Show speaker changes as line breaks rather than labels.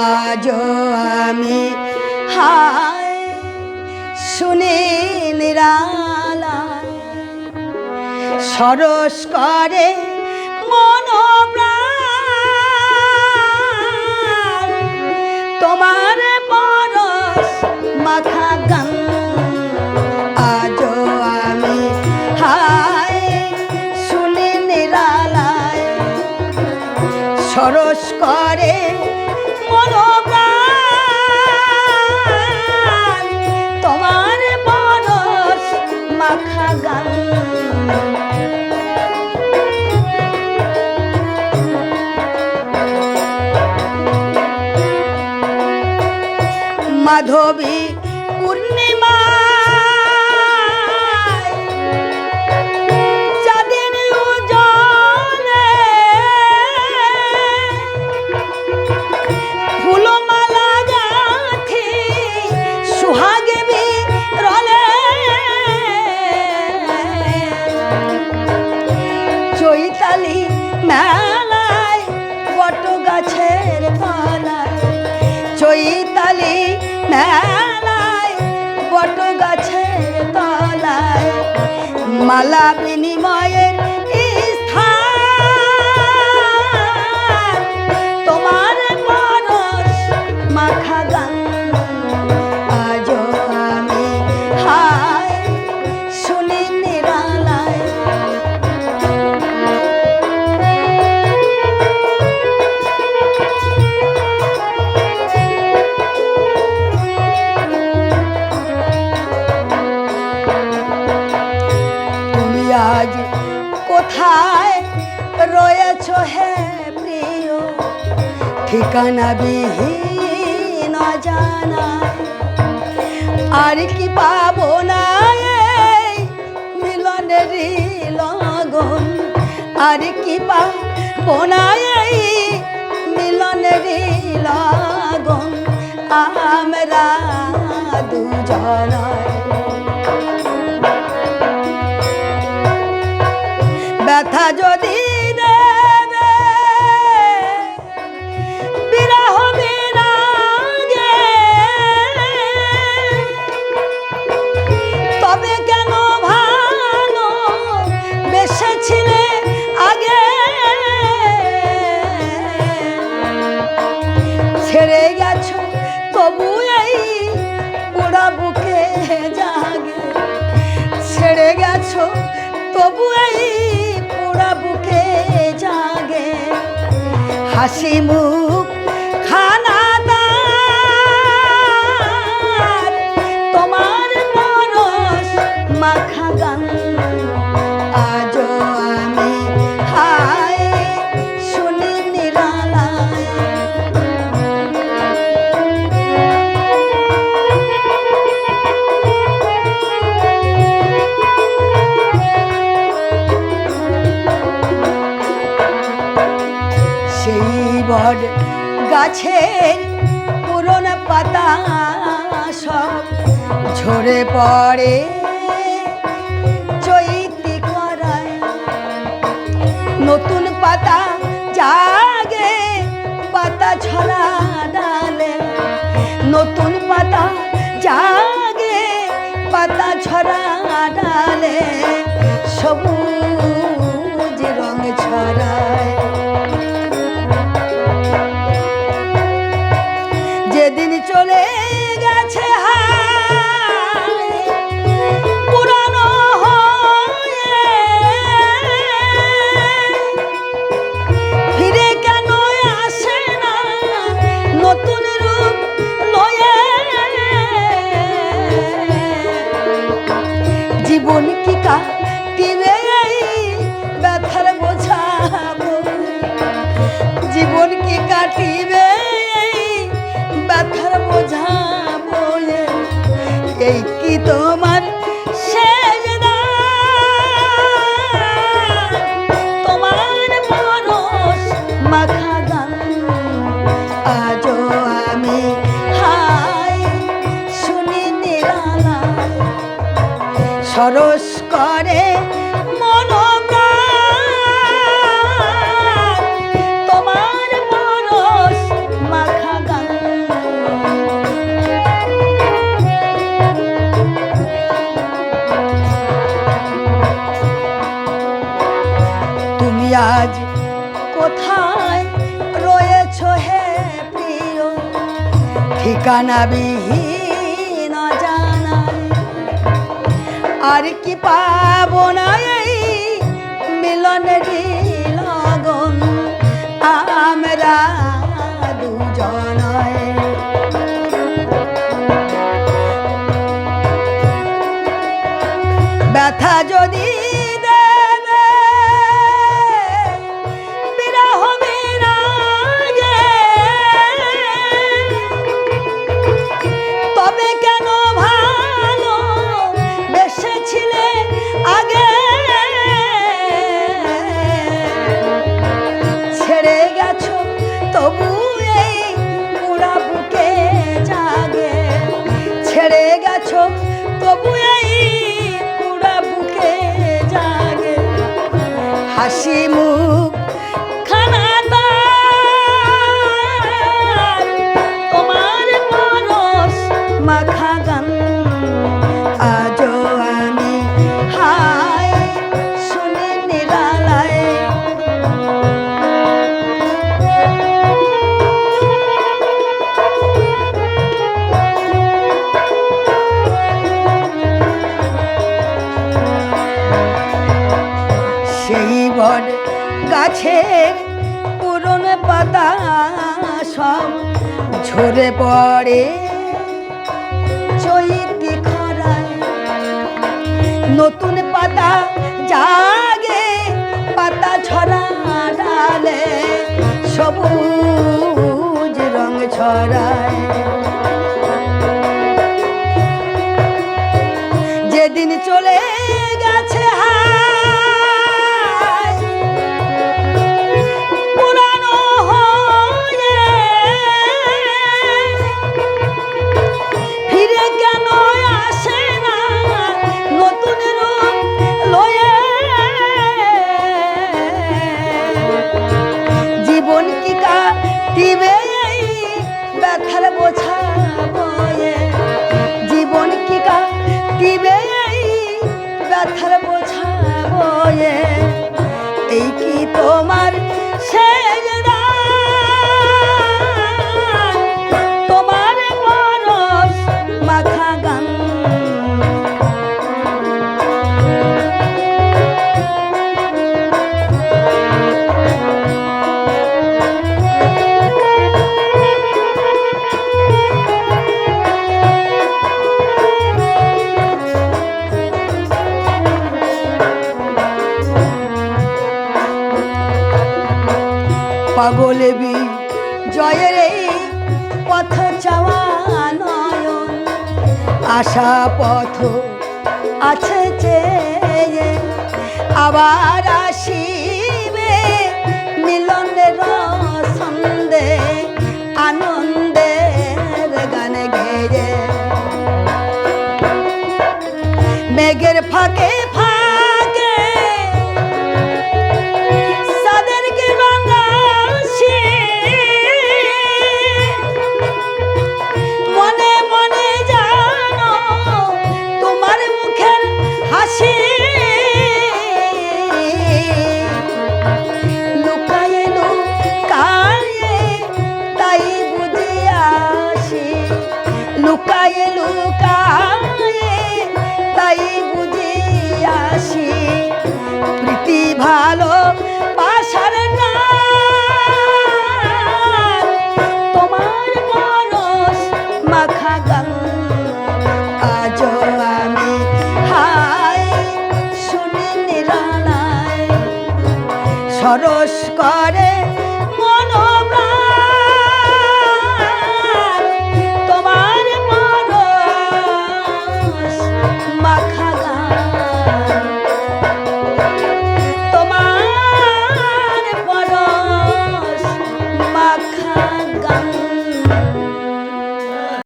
আজ আমি হায় শুনে নিরালা সরস করে তোমার পরশ মাথা গান সরস করে তোমার পরশ মাখা গান। মাধবী পূর্ণিমা মালা বিনিময়ের ঠিকানা বিহীন জানায় আর কি পাবো না এই মিলনেরই লগন? আর কি পাবো না এই মিলনেরই লগন? আমরা দুজনায় ব্যথা যদি হাসি মুখ গাছের পুরনো পাতা সব ঝরে পড়ে। চৈতি করায় নতুন পাতা জাগে, পাতা ছড়া ডালে। নতুন পাতা জাগে, পাতা ছড়া ডালে। সবুজ তোমার শেষ? তোমার আজও আমি হায় শুনি নিরালায় সরস করে আজ কোথায় রয়েছ হে প্রিয়? ঠিকানা বিহীন জানা আর কি পাবো না এই মিলনের গেছো তবু এই পুরা বুকে জাগে হাসি মুখ গাছের পুরন পাতা সব ঝরে পড়ে। চৈতি খরায় নতুন পাতা জাগে, পাতা ছড়া ডালে সবুজ রং ছড়ায়। ব্যথার বোঝা বয়ে এই কি তোমার শেষ পথ চাওয়া নয়ন, আশা পথ আছে চেয়ে আবার আসিবে মিলনের সন্দে আনন্দের গানে গেয়ে। মেঘের ফাঁকে ফাঁকে